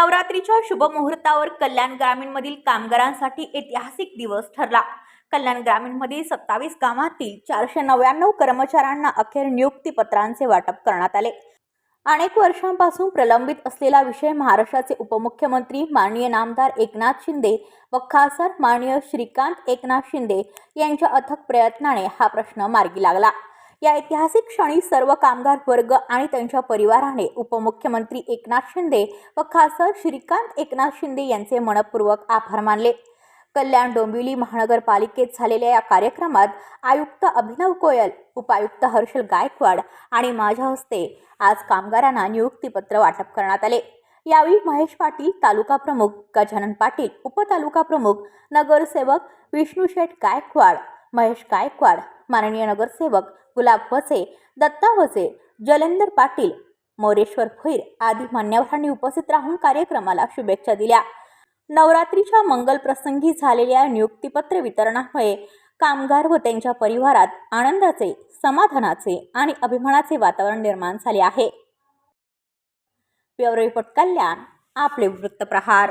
नवरात्रीच्या शुभमुहूर्तावर कल्याण ग्रामीणमधील कामगारांसाठी ऐतिहासिक दिवस ठरला. कल्याण ग्रामीणमधील सत्तावीस गावातील चारशे नव्याण्णव कर्मचाऱ्यांना अखेर नियुक्तीपत्रांचे वाटप करण्यात आले. अनेक वर्षांपासून प्रलंबित असलेला विषय महाराष्ट्राचे उपमुख्यमंत्री माननीय नामदार एकनाथ शिंदे व खासदार माननीय श्रीकांत एकनाथ शिंदे यांच्या अथक प्रयत्नाने हा प्रश्न मार्गी लागला. या ऐतिहासिक क्षणी सर्व कामगार वर्ग आणि त्यांच्या परिवाराने उपमुख्यमंत्री एकनाथ शिंदे व खासदार श्रीकांत एकनाथ शिंदे यांचे मनपूर्वक आभार मानले. कल्याण डोंबिवली महानगरपालिकेत झालेल्या या कार्यक्रमात आयुक्त अभिनव गोयल उपायुक्त हर्षल गायकवाड आणि माझ्या हस्ते आज कामगारांना नियुक्तीपत्र वाटप करण्यात आले. यावेळी महेश पाटील तालुका प्रमुख गजानन पाटील उपतालुका प्रमुख नगरसेवक विष्णू शेठ गायकवाड महेश गायकवाड माननीय नगरसेवक गुलाब वसे दत्ता वसे जलेंदर पाटील मोरेश्वर भैर आदी मान्यवरांनी उपस्थित राहून कार्यक्रमाला शुभेच्छा दिल्या. नवरात्रीच्या मंगल प्रसंगी झालेल्या नियुक्तीपत्र वितरणामुळे कामगार व त्यांच्या परिवारात आनंदाचे समाधानाचे आणि अभिमानाचे वातावरण निर्माण झाले आहे. ब्युरो कल्याण आपले वृत्तप्रहार.